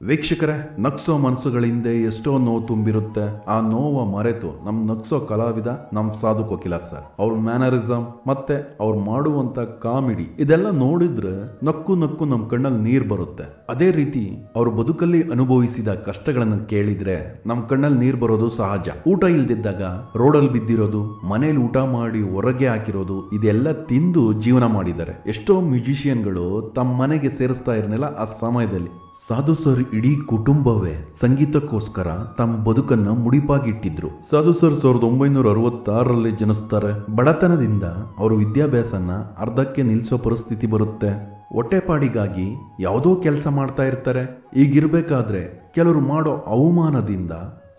ವೀಕ್ಷಕರೇ, ನಗ್ಸೋ ಮನಸ್ಸುಗಳಿಂದ ಎಷ್ಟೋ ನೋವು ತುಂಬಿರುತ್ತೆ. ಆ ನೋವ ಮರೆತು ನಮ್ಮ ನಗ್ಸೋ ಕಲಾವಿದ ನಮ್ಮ ಸಾಧು ಕೋಕಿಲ ಸರ್. ಅವ್ರ ಮ್ಯಾನರಿಸಮ್ ಮತ್ತೆ ಅವ್ರು ಮಾಡುವಂತ ಕಾಮಿಡಿ, ಇದೆಲ್ಲ ನೋಡಿದ್ರೆ ನಕ್ಕು ನಕ್ಕು ನಮ್ಮ ಕಣ್ಣಲ್ಲಿ ನೀರ್ ಬರುತ್ತೆ. ಅದೇ ರೀತಿ ಅವ್ರ ಬದುಕಲ್ಲಿ ಅನುಭವಿಸಿದ ಕಷ್ಟಗಳನ್ನ ಕೇಳಿದ್ರೆ ನಮ್ಮ ಕಣ್ಣಲ್ಲಿ ನೀರ್ ಬರೋದು ಸಹಜ. ಊಟ ಇಲ್ದಿದ್ದಾಗ ರೋಡಲ್ಲಿ ಬಿದ್ದಿರೋದು, ಮನೇಲಿ ಊಟ ಮಾಡಿ ಹೊರಗೆ ಹಾಕಿರೋದು, ಇದೆಲ್ಲ ತಿಂದು ಜೀವನ ಮಾಡಿದ್ದಾರೆ. ಎಷ್ಟೋ ಮ್ಯೂಸಿಷಿಯನ್ಗಳು ತಮ್ಮ ಮನೆಗೆ ಸೇರಿಸ್ತಾ ಇರಲಿಲ್ಲ ಆ ಸಮಯದಲ್ಲಿ. ಸಾಧು ಸರ್ ಇಡೀ ಕುಟುಂಬವೇ ಸಂಗೀತಕ್ಕೋಸ್ಕರ ತಮ್ಮ ಬದುಕನ್ನ ಮುಡಿಪಾಗಿಟ್ಟಿದ್ರು. ಸಾಧು ಸರ್ ಸಾವಿರದ ಒಂಬೈನೂರ ಅರವತ್ತಾರರಲ್ಲಿ ಜನಿಸ್ತಾರೆ. ಬಡತನದಿಂದ ಅವರು ವಿದ್ಯಾಭ್ಯಾಸನ ಅರ್ಧಕ್ಕೆ ನಿಲ್ಲಿಸೋ ಪರಿಸ್ಥಿತಿ ಬರುತ್ತೆ. ಹೊಟ್ಟೆಪಾಡಿಗಾಗಿ ಯಾವುದೋ ಕೆಲಸ ಮಾಡ್ತಾ ಇರ್ತಾರೆ. ಈಗಿರ್ಬೇಕಾದ್ರೆ ಕೆಲವರು ಮಾಡೋ ಅವಮಾನದಿಂದ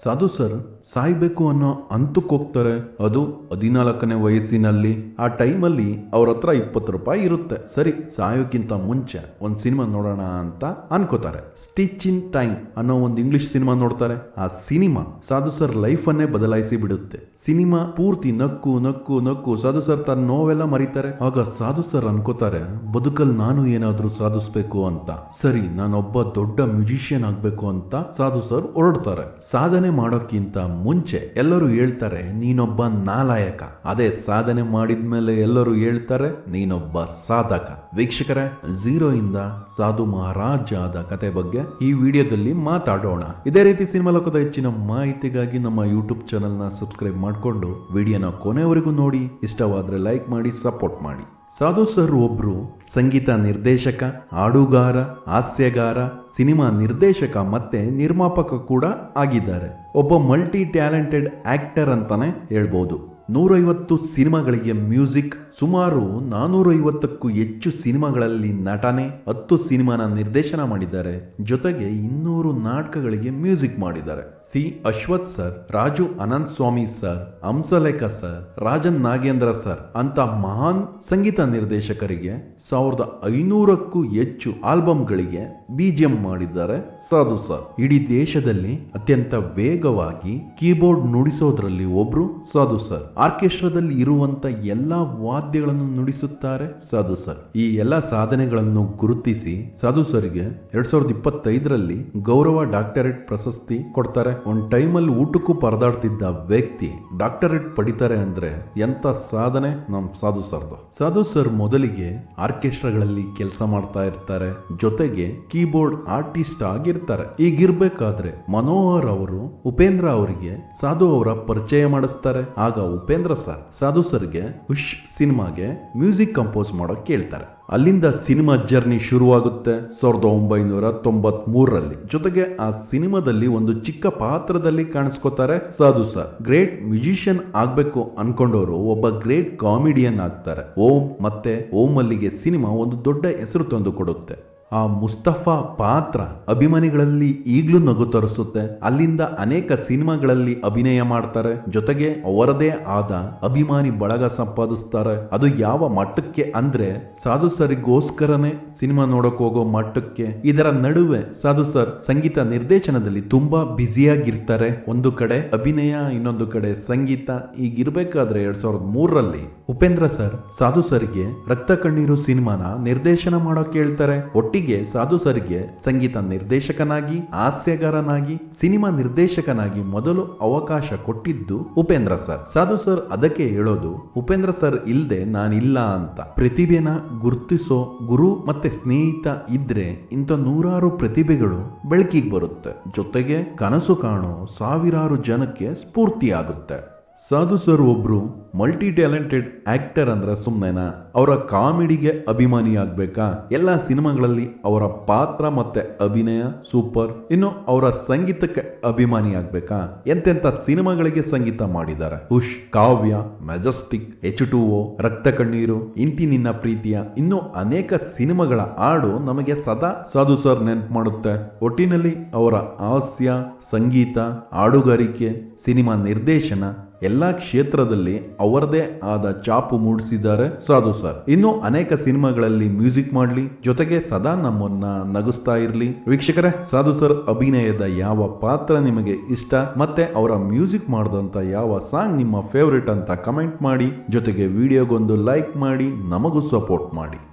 ಸಾಧು ಸರ್, ಸಾಯ್ಬೇಕು ಅನ್ನೋ ಅಂತಕ್ಕೆ ಹೋಗ್ತಾರೆ. ಅದು ಹದಿನಾಲ್ಕನೇ ವಯಸ್ಸಿನಲ್ಲಿ. ಆ ಟೈಮಲ್ಲಿ ಅವ್ರ ಹತ್ರ ಇಪ್ಪತ್ತು ರೂಪಾಯಿ ಇರುತ್ತೆ. ಸರಿ, ಸಾಯೋಕ್ಕಿಂತ ಮುಂಚೆ ಒಂದು ಸಿನಿಮಾ ನೋಡೋಣ ಅಂತ ಅನ್ಕೋತಾರೆ. ಸ್ಟಿಚ್ ಇನ್ ಟೈಮ್ ಅನ್ನೋ ಒಂದು ಇಂಗ್ಲಿಷ್ ಸಿನಿಮಾ ನೋಡ್ತಾರೆ. ಆ ಸಿನಿಮಾ ಸಾಧು ಸರ್ ಲೈಫನ್ನೇ ಬದಲಾಯಿಸಿ ಬಿಡುತ್ತೆ. ಸಿನಿಮಾ ಪೂರ್ತಿ ನಕ್ಕು ನಕ್ಕು ನಕ್ಕು. ಸಾಧು ಸರ್ ತನ್ನ ನೋವೆಲ್ಲ ಮರೀತಾರೆ. ಆಗ ಸಾಧು ಸರ್ ಅನ್ಕೋತಾರೆ, ಬದುಕಲ್ಲಿ ನಾನು ಏನಾದರೂ ಸಾಧಿಸ್ಬೇಕು ಅಂತ. ಸರಿ, ನಾನೊಬ್ಬ ದೊಡ್ಡ ಮ್ಯೂಸಿಷಿಯನ್ ಆಗ್ಬೇಕು ಅಂತ ಸಾಧು ಸರ್ ಹೊರಡ್ತಾರೆ. ಸಾಧನೆ ಮಾಡೋಕ್ಕಿಂತ ಮುಂಚೆ ಎಲ್ಲರೂ ಹೇಳ್ತಾರೆ, ನೀನೊಬ್ಬ ನಾಲಾಯಕ. ಅದೇ ಸಾಧನೆ ಮಾಡಿದ್ಮೇಲೆ ಎಲ್ಲರೂ ಹೇಳ್ತಾರೆ, ನೀನೊಬ್ಬ ಸಾಧಕ. ವೀಕ್ಷಕರೇ, ಝೀರೋ ಇಂದ ಸಾಧು ಮಹಾರಾಜ ಆದ ಕತೆ ಬಗ್ಗೆ ಈ ವಿಡಿಯೋದಲ್ಲಿ ಮಾತಾಡೋಣ. ಇದೇ ರೀತಿ ಸಿನಿಮಾ ಲೋಕದ ಹೆಚ್ಚಿನ ಮಾಹಿತಿಗಾಗಿ ನಮ್ಮ ಯೂಟ್ಯೂಬ್ ಚಾನೆಲ್ನ ಸಬ್ಸ್ಕ್ರೈಬ್ ಮಾಡಿಕೊಂಡು, ವಿಡಿಯೋನ ಕೊನೆವರೆಗೂ ನೋಡಿ, ಇಷ್ಟವಾದ್ರೆ ಲೈಕ್ ಮಾಡಿ, ಸಪೋರ್ಟ್ ಮಾಡಿ. ಸಾಧು ಸರ್ ಒಬ್ರು ಸಂಗೀತ ನಿರ್ದೇಶಕ, ಹಾಡುಗಾರ, ಹಾಸ್ಯಗಾರ, ಸಿನಿಮಾ ನಿರ್ದೇಶಕ ಮತ್ತೆ ನಿರ್ಮಾಪಕ ಕೂಡ ಆಗಿದ್ದಾರೆ. ಒಬ್ಬ ಮಲ್ಟಿ ಟ್ಯಾಲೆಂಟೆಡ್ ಆಕ್ಟರ್ ಅಂತಾನೆ ಹೇಳ್ಬೋದು. ನೂರೈವತ್ತು ಸಿನಿಮಾಗಳಿಗೆ ಮ್ಯೂಸಿಕ್, ಸುಮಾರು ನಾನೂರೈವತ್ತಕ್ಕೂ ಹೆಚ್ಚು ಸಿನಿಮಾಗಳಲ್ಲಿ ನಟನೆ, ಹತ್ತು ಸಿನಿಮಾನ ನಿರ್ದೇಶನ ಮಾಡಿದ್ದಾರೆ. ಜೊತೆಗೆ ಇನ್ನೂರು ನಾಟಕಗಳಿಗೆ ಮ್ಯೂಸಿಕ್ ಮಾಡಿದ್ದಾರೆ. C. Ashwath sir, Raju Ananth Swamy sir, Hamsalekha sir, Rajan Nagendra sir ಅಂತ ಮಹಾನ್ ಸಂಗೀತ ನಿರ್ದೇಶಕರಿಗೆ ಸಾವಿರದ ಐನೂರಕ್ಕೂ ಹೆಚ್ಚು ಆಲ್ಬಮ್ಗಳಿಗೆ ಬಿಜಿಎಂ ಮಾಡಿದ್ದಾರೆ. ಸಾಧು ಸರ್, ಇಡೀ ದೇಶದಲ್ಲಿ ಅತ್ಯಂತ ವೇಗವಾಗಿ ಕೀಬೋರ್ಡ್ ನುಡಿಸೋದ್ರಲ್ಲಿ ಒಬ್ರು ಸಾಧು ಸರ್. ಆರ್ಕೆಸ್ಟ್ರಾದಲ್ಲಿ ಇರುವಂತ ಎಲ್ಲಾ ವಾದ್ಯಗಳನ್ನು ನುಡಿಸುತ್ತಾರೆ ಸಾಧು ಸರ್. ಈ ಎಲ್ಲಾ ಸಾಧನೆಗಳನ್ನು ಗುರುತಿಸಿ ಸಾಧು ಸರ್ಗೆ ಎರಡ್ ಸಾವಿರದ ಇಪ್ಪತ್ತೈದರಲ್ಲಿ ಗೌರವ ಡಾಕ್ಟರೇಟ್ ಪ್ರಶಸ್ತಿ ಕೊಡ್ತಾರೆ. ಒಂದ್ ಟೈಮಲ್ಲಿ ಊಟಕ್ಕೂ ಪರದಾಡ್ತಿದ್ದ ವ್ಯಕ್ತಿ ಡಾಕ್ಟರೇಟ್ ಪಡಿತಾರೆ ಅಂದ್ರೆ ಎಂತ ಸಾಧನೆ ನಮ್ ಸಾಧು ಸರ್ದು. ಸಾಧು ಸರ್ ಮೊದಲಿಗೆ ಆರ್ಕೆಸ್ಟ್ರಾಗಳಲ್ಲಿ ಕೆಲಸ ಮಾಡ್ತಾ ಇರ್ತಾರೆ. ಜೊತೆಗೆ ಕೀಬೋರ್ಡ್ ಆರ್ಟಿಸ್ಟ್ ಆಗಿರ್ತಾರೆ. ಈಗಿರ್ಬೇಕಾದ್ರೆ ಮನೋಹರ್ ಅವರು, ಉಪೇಂದ್ರ ಅವರಿಗೆ ಸಾಧು ಅವರ ಪರಿಚಯ ಮಾಡಿಸ್ತಾರೆ. ಆಗ ಉಪೇಂದ್ರ ಸರ್, ಸಾಧು ಸರ್ಗೆ ಹುಷ್ ಸಿನಿಮಾಗೆ ಮ್ಯೂಸಿಕ್ ಕಂಪೋಸ್ ಮಾಡೋಕ್ ಕೇಳ್ತಾರೆ. ಅಲ್ಲಿಂದ ಸಿನಿಮಾ ಜರ್ನಿ ಶುರುವಾಗುತ್ತೆ ಸಾವಿರದ ಒಂಬೈನೂರ ತೊಂಬತ್ ಮೂರರಲ್ಲಿ ಜೊತೆಗೆ ಆ ಸಿನಿಮಾದಲ್ಲಿ ಒಂದು ಚಿಕ್ಕ ಪಾತ್ರದಲ್ಲಿ ಕಾಣಿಸ್ಕೋತಾರೆ ಸಾಧು ಸರ್. ಗ್ರೇಟ್ ಮ್ಯೂಸಿಷಿಯನ್ ಆಗ್ಬೇಕು ಅನ್ಕೊಂಡವರು ಒಬ್ಬ ಗ್ರೇಟ್ ಕಾಮಿಡಿಯನ್ ಆಗ್ತಾರೆ. ಓಂ ಮತ್ತೆ ಓಂ ಅಲ್ಲಿಗೆ ಸಿನಿಮಾ ಒಂದು ದೊಡ್ಡ ಹೆಸರು ತಂದು ಕೊಡುತ್ತೆ. ಆ ಮುಸ್ತಫಾ ಪಾತ್ರ ಅಭಿಮಾನಿಗಳಲ್ಲಿ ಈಗಲೂ ನಗು ತರಿಸುತ್ತೆ. ಅಲ್ಲಿಂದ ಅನೇಕ ಸಿನಿಮಾಗಳಲ್ಲಿ ಅಭಿನಯ ಮಾಡ್ತಾರೆ. ಜೊತೆಗೆ ಅವರದೇ ಆದ ಅಭಿಮಾನಿ ಬಳಗ ಸಂಪಾದಿಸ್ತಾರೆ. ಅದು ಯಾವ ಮಟ್ಟಕ್ಕೆ ಅಂದ್ರೆ ಸಾಧು ಸರಿಗೋಸ್ಕರನೇ ಸಿನಿಮಾ ನೋಡಕ್ ಹೋಗೋ ಮಟ್ಟಕ್ಕೆ. ಇದರ ನಡುವೆ ಸಾಧು ಸರ್ ಸಂಗೀತ ನಿರ್ದೇಶನದಲ್ಲಿ ತುಂಬಾ ಬ್ಯುಸಿಯಾಗಿರ್ತಾರೆ. ಒಂದು ಕಡೆ ಅಭಿನಯ, ಇನ್ನೊಂದು ಕಡೆ ಸಂಗೀತ. ಈಗಿರ್ಬೇಕಾದ್ರೆ ಎರಡ್ ಸಾವಿರದ ಮೂರರಲ್ಲಿ ಉಪೇಂದ್ರ ಸರ್ ಸಾಧು ಸರ್ಗೆ ರಕ್ತ ಕಣ್ಣೀರು ಸಿನಿಮಾನ ನಿರ್ದೇಶನ ಮಾಡೋಕೆ ಹೇಳ್ತಾರೆ. ಒಟ್ಟಿಗೆ ಸಾಧು ಸರ್ಗೆ, ಸಂಗೀತ ನಿರ್ದೇಶಕನಾಗಿ, ಹಾಸ್ಯಗಾರನಾಗಿ, ಸಿನಿಮಾ ನಿರ್ದೇಶಕನಾಗಿ ಮೊದಲು ಅವಕಾಶ ಕೊಟ್ಟಿದ್ದು ಉಪೇಂದ್ರ ಸರ್. ಸಾಧು ಸರ್ ಅದಕ್ಕೆ ಹೇಳೋದು, ಉಪೇಂದ್ರ ಸರ್ ಇಲ್ದೆ ನಾನಿಲ್ಲ ಅಂತ. ಪ್ರತಿಭೆನ ಗುರುತಿಸೋ ಗುರು ಮತ್ತೆ ಸ್ನೇಹಿತ ಇದ್ರೆ ಇಂಥ ನೂರಾರು ಪ್ರತಿಭೆಗಳು ಬೆಳಕಿಗೆ ಬರುತ್ತೆ. ಜೊತೆಗೆ ಕನಸು ಕಾಣೋ ಸಾವಿರಾರು ಜನಕ್ಕೆ ಸ್ಫೂರ್ತಿಯಾಗುತ್ತೆ. ಸಾಧು ಸರ್ ಒಬ್ರು ಮಲ್ಟಿ ಟ್ಯಾಲೆಂಟೆಡ್ ಆಕ್ಟರ್ ಅಂದ್ರೆ ಸುಮ್ಮನೆನಾ ಅವರ ಕಾಮಿಡಿಗೆ ಅಭಿಮಾನಿ ಆಗ್ಬೇಕಾ? ಎಲ್ಲ ಸಿನಿಮಾಗಳಲ್ಲಿ ಅವರ ಪಾತ್ರ ಮತ್ತೆ ಅಭಿನಯ ಸೂಪರ್. ಇನ್ನು ಅವರ ಸಂಗೀತಕ್ಕೆ ಅಭಿಮಾನಿ ಆಗ್ಬೇಕಾ? ಎಂತೆಂತ ಸಿನಿಮಾಗಳಿಗೆ ಸಂಗೀತ ಮಾಡಿದ್ದಾರೆ? ಉಷ್ Kavya, Majestic, H two O Raktha Kanneeru, ಇಂತಿ ನಿನ್ನ ಪ್ರೀತಿಯ ಇನ್ನು ಅನೇಕ ಸಿನಿಮಾಗಳ ಹಾಡು ನಮಗೆ ಸದಾ ಸಾಧು ಸರ್ ನೆನಪು ಮಾಡುತ್ತೆ. ಒಟ್ಟಿನಲ್ಲಿ ಅವರ ಹಾಸ್ಯ, ಸಂಗೀತ, ಹಾಡುಗಾರಿಕೆ, ಸಿನಿಮಾ ನಿರ್ದೇಶನ ಎಲ್ಲಾ ಕ್ಷೇತ್ರದಲ್ಲಿ ಅವರದೇ ಆದ ಚಾಪು ಮೂಡಿಸಿದ್ದಾರೆ. ಸಾಧು ಸರ್, ಇನ್ನು ಅನೇಕ ಸಿನಿಮಾಗಳಲ್ಲಿ ಮ್ಯೂಸಿಕ್ ಮಾಡಲಿ, ಜೊತೆಗೆ ಸದಾ ನಮ್ಮನ್ನ ನಗಿಸ್ತಾ ಇರಲಿ. ವೀಕ್ಷಕರೇ, ಸಾಧು ಸರ್, ಅಭಿನಯದ ಯಾವ ಪಾತ್ರ ನಿಮಗೆ ಇಷ್ಟ? ಮತ್ತೆ ಅವರ ಮ್ಯೂಸಿಕ್ ಮಾಡಿದಂತ ಯಾವ ಸಾಂಗ್ ನಿಮ್ಮ ಫೇವರಿಟ್ ಅಂತ ಕಮೆಂಟ್ ಮಾಡಿ. ಜೊತೆಗೆ ವಿಡಿಯೋಗೊಂದು ಲೈಕ್ ಮಾಡಿ, ನಮಗೂ ಸಪೋರ್ಟ್ ಮಾಡಿ.